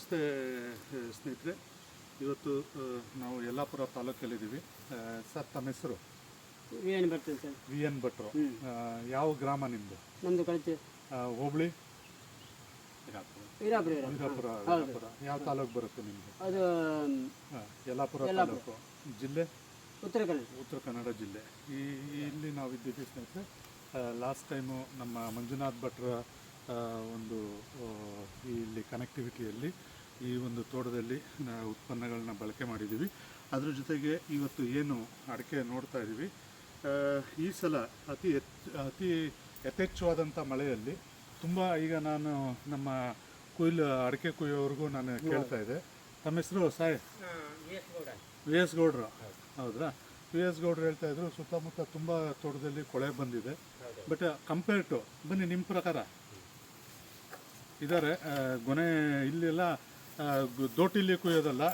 ನಮಸ್ತೆ ಸ್ನೇಹಿತರೆ. ಇವತ್ತು ನಾವು ಯಲ್ಲಾಪುರ ತಾಲೂಕಲ್ಲಿದ್ದೀವಿ. ಸರ್ ತಮ್ಮ ಹೆಸರು? ವಿ ಎನ್ ಭಟ್ರು ಸರ್. ವಿ ಎನ್ ಭಟ್ರು. ಯಾವ ಗ್ರಾಮ ನಿಮ್ಮದು ನಮ್ಮದು ಕಳಿಸಿ ಹೋಬಳಿ? ವೀರಾಪುರ ವೀರಾಪುರ ವೀರಾಪುರ ಯಾವ ತಾಲೂಕು ಬರುತ್ತೆ ನಿಮ್ಮದು ಅದು ಯಲ್ಲಾಪುರ. ತಾಲೂಕು. ಜಿಲ್ಲೆ? ಉತ್ತರ ಕನ್ನಡ. ಉತ್ತರ ಕನ್ನಡ ಜಿಲ್ಲೆ. ಈ ಇಲ್ಲಿ ನಾವು ಇದ್ದೀವಿ ಸ್ನೇಹಿತರೆ ಲಾಸ್ಟ್ ಟೈಮು ನಮ್ಮ ಮಂಜುನಾಥ್ ಭಟ್ರ ಆ, ಒಂದು ಇಲ್ಲಿ ಕನೆಕ್ಟಿವಿಟಿಯಲ್ಲಿ ಈ ಒಂದು ತೋಟದಲ್ಲಿ ಉತ್ಪನ್ನಗಳನ್ನ ಬಳಕೆ ಮಾಡಿದ್ದೀವಿ ಅದ್ರ ಜೊತೆಗೆ ಇವತ್ತು ಏನು ಅಡಿಕೆ ನೋಡ್ತಾ ಇದ್ದೀವಿ ಈ ಸಲ ಅತಿ ಹೆಚ್ಚು ಅತಿ ಯಥೇಚ್ಛವಾದಂಥ ಮಳೆಯಲ್ಲಿ ತುಂಬ ಈಗ ನಾನು ನಮ್ಮ ಕುಯ್ಲು ಅಡಿಕೆ ಕುಯ್ಯೋವರೆಗೂ ನಾನು ಕೇಳ್ತಾ ಇದ್ದೆ. ತಮ್ಮ ಹೆಸರು ಸಾಯ್? ವಿ ಎಸ್ ಗೌಡ್ರು? ಹೌದ್ರಾ? ವಿ ಎಸ್ ಗೌಡ್ರು ಹೇಳ್ತಾ ಇದ್ರು ಸುತ್ತಮುತ್ತ ತುಂಬ ತೋಟದಲ್ಲಿ ಕೊಳೆ ಬಂದಿದೆ. ಬಟ್ ಕಂಪೇರ್ ಟು ಬನ್ನಿ ನಿಮ್ಮ ಪ್ರಕಾರ. ಇದ್ದಾರೆ ಗೊನೆ ಇಲ್ಲೆಲ್ಲ ದೋಟಿಲಿ ಕುಯ್ಯೋದಲ್ಲ.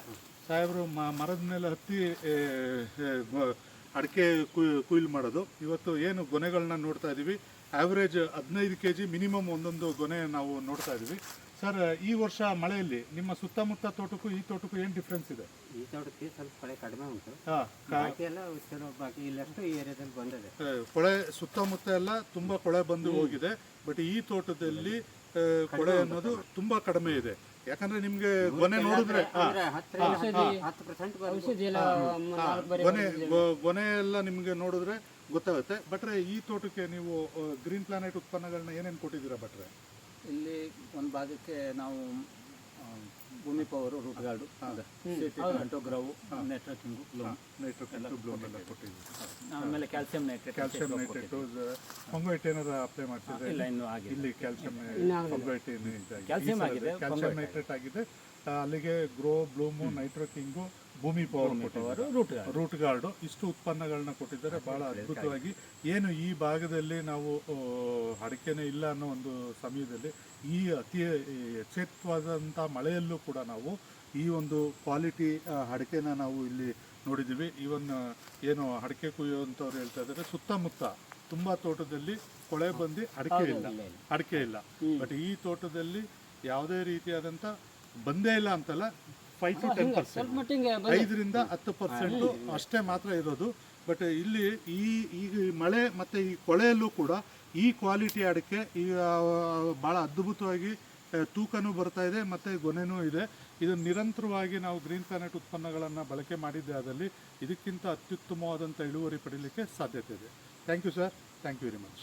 ಸಾಹೇಬರು ಮ- ಮರದ ಮೇಲೆ ಹತ್ತಿ ಅಡಿಕೆ ಕುಯ್ ಕುಯ್ಲು ಮಾಡೋದು. ಇವತ್ತು ಏನು ಗೊನೆಗಳನ್ನ ನೋಡ್ತಾ ಇದ್ದೀವಿ ಆವ್ರೇಜ್ ಹದಿನೈದು ಕೆ ಜಿ ಮಿನಿಮಮ್ ಒಂದೊಂದು ಗೊನೆ ನಾವು ನೋಡ್ತಾ ಇದ್ದೀವಿ ಸರ್ ಈ ವರ್ಷ ಮಳೆಯಲ್ಲಿ ನಿಮ್ಮ ಸುತ್ತಮುತ್ತ ತೋಟಕ್ಕೂ ಈ ತೋಟಕ್ಕೂ ಏನು ಡಿಫ್ರೆನ್ಸ್ ಇದೆ? ಈ ತೋಟಕ್ಕೆ ಸ್ವಲ್ಪ ಕಳೆ ಕಡಿಮೆ ಉಂಟು. ಹಾಂ ಬಾಕಿ ಎಲ್ಲ ಉತ್ತರ ಬಾಕಿ ಇಲ್ಲಷ್ಟು ಈ ಏರಿಯಾದಲ್ಲಿ ಬಂದಿದೆ. ಕೊಳೆ ಸುತ್ತಮುತ್ತ ಎಲ್ಲ ತುಂಬಾ ಕೊಳೆ ಬಂದು ಹೋಗಿದೆ. ಬಟ್ ಈ ತೋಟದಲ್ಲಿ ಕೊಳೆ ಅನ್ನೋದು ತುಂಬಾ ಕಡಿಮೆ ಇದೆ. ಯಾಕಂದ್ರೆ ನಿಮ್ಗೆ ಗೊನೆ ನೋಡಿದ್ರೆ ಗೊನೆ ಗೊನೆ ಎಲ್ಲ ನಿಮ್ಗೆ ನೋಡಿದ್ರೆ ಗೊತ್ತಾಗುತ್ತೆ. ಬಟ್ರೆ ಈ ತೋಟಕ್ಕೆ ನೀವು ಗ್ರೀನ್ ಪ್ಲಾನೆಟ್ ಉತ್ಪನ್ನಗಳನ್ನ ಏನೇನು ಕೊಟ್ಟಿದ್ದೀರಾ ಬಟ್ರೆ ಇಲ್ಲಿ ಒಂದು ಭಾಗಕ್ಕೆ ನಾವು ಭೂಮಿ ಪವರು ರೂಟ್ ಗಾರ್ಡು ಅಂಟೋಗ್ರವು ನೆಟ್ವರ್ಕಿಂಗು ನೈಟ್ರೋಕೆನ್ ಬ್ಲೂಮ್ ಎಲ್ಲ ಕೊಟ್ಟಿದ್ದೀವಿ. ಆಮೇಲೆ ಕ್ಯಾಲ್ಸಿಯಂ ನೈಟ್ರೇಟ್ ಕ್ಯಾಲ್ಸಿಯಂ ನೈಟ್ರೇಟ್ ಫಂಗೋಯಿಟ್ ಏನಾರ ಅಪ್ಲೈ ಮಾಡ್ತಿದ್ರೆ ಇಲ್ಲ ಇನ್ನೂ ಆಗಿಲ್ಲ. ಇಲ್ಲಿ ಕ್ಯಾಲ್ಸಿಯಂ ಫಂಗೋಯಿಟ್ ಕ್ಯಾಲ್ಸಿಯಂ ಆಗಿದೆ, ಕ್ಯಾಲ್ಸಿಯಂ ನೈಟ್ರೇಟ್ ಆಗಿದೆ. ಅಲ್ಲಿಗೆ ಗ್ರೋ ಬ್ಲೂಮು ನೈಟ್ರೋಕಿಂಗು ಭೂಮಿ ಪವರ್ ಕೊಟ್ಟಿದ್ದಾರೆ. Root guard. Root guard. ಇಷ್ಟು ಉತ್ಪನ್ನಗಳನ್ನ ಕೊಟ್ಟಿದ್ದಾರೆ. ಬಹಳ ಅದ್ಭುತವಾಗಿ. ಏನು ಈ ಭಾಗದಲ್ಲಿ ನಾವು ಅಡಿಕೆನೇ ಇಲ್ಲ ಅನ್ನೋ ಒಂದು ಸಮಯದಲ್ಲಿ ಈ ಅತಿ ಎಚ್ಚೆತ್ತವಾದಂಥ ಮಳೆಯಲ್ಲೂ ಕೂಡ ನಾವು ಈ ಒಂದು ಕ್ವಾಲಿಟಿ ಅಡಿಕೆನ ನಾವು ಇಲ್ಲಿ ನೋಡಿದ್ದೀವಿ. ಈವನ್ ಏನು ಅಡಿಕೆ ಕುಯ್ಯುವಂಥವ್ರು ಹೇಳ್ತಾ ಇದ್ದಾರೆ. ಸುತ್ತಮುತ್ತ ತುಂಬ ತೋಟದಲ್ಲಿ ಕೊಳೆ ಬಂದು ಅಡಿಕೆ ಇಲ್ಲ. ಅಡಿಕೆ ಇಲ್ಲ ಬಟ್ ಈ ತೋಟದಲ್ಲಿ ಯಾವುದೇ ರೀತಿಯಾದಂಥ ಬಂದೇ ಇಲ್ಲ ಅಂತಲ್ಲ ಫೈವ್ ಟು ಟೆನ್ ಪರ್ಸೆಂಟ್ ಐದರಿಂದ ಹತ್ತು ಪರ್ಸೆಂಟು ಅಷ್ಟೇ ಮಾತ್ರ ಇರೋದು. ಬಟ್ ಇಲ್ಲಿ ಈ ಈಗ ಈ ಮಳೆ ಮತ್ತು ಈ ಕೊಳೆಯಲ್ಲೂ ಕೂಡ ಈ ಕ್ವಾಲಿಟಿ ಅಡಿಕೆ ಈ ಭಾಳ ಅದ್ಭುತವಾಗಿ ತೂಕನೂ ಬರ್ತಾ ಇದೆ ಮತ್ತು ಗೊನೆನೂ ಇದೆ. ಇದು ನಿರಂತರವಾಗಿ ನಾವು ಗ್ರೀನ್ ಪ್ಲಾನೆಟ್ ಉತ್ಪನ್ನಗಳನ್ನು ಬಳಕೆ ಮಾಡಿದ್ದೆ ಅದರಲ್ಲಿ ಇದಕ್ಕಿಂತ ಅತ್ಯುತ್ತಮವಾದಂಥ ಇಳುವರಿ ಪಡೀಲಿಕ್ಕೆ ಸಾಧ್ಯತೆ ಇದೆ. Thank you sir thank you very much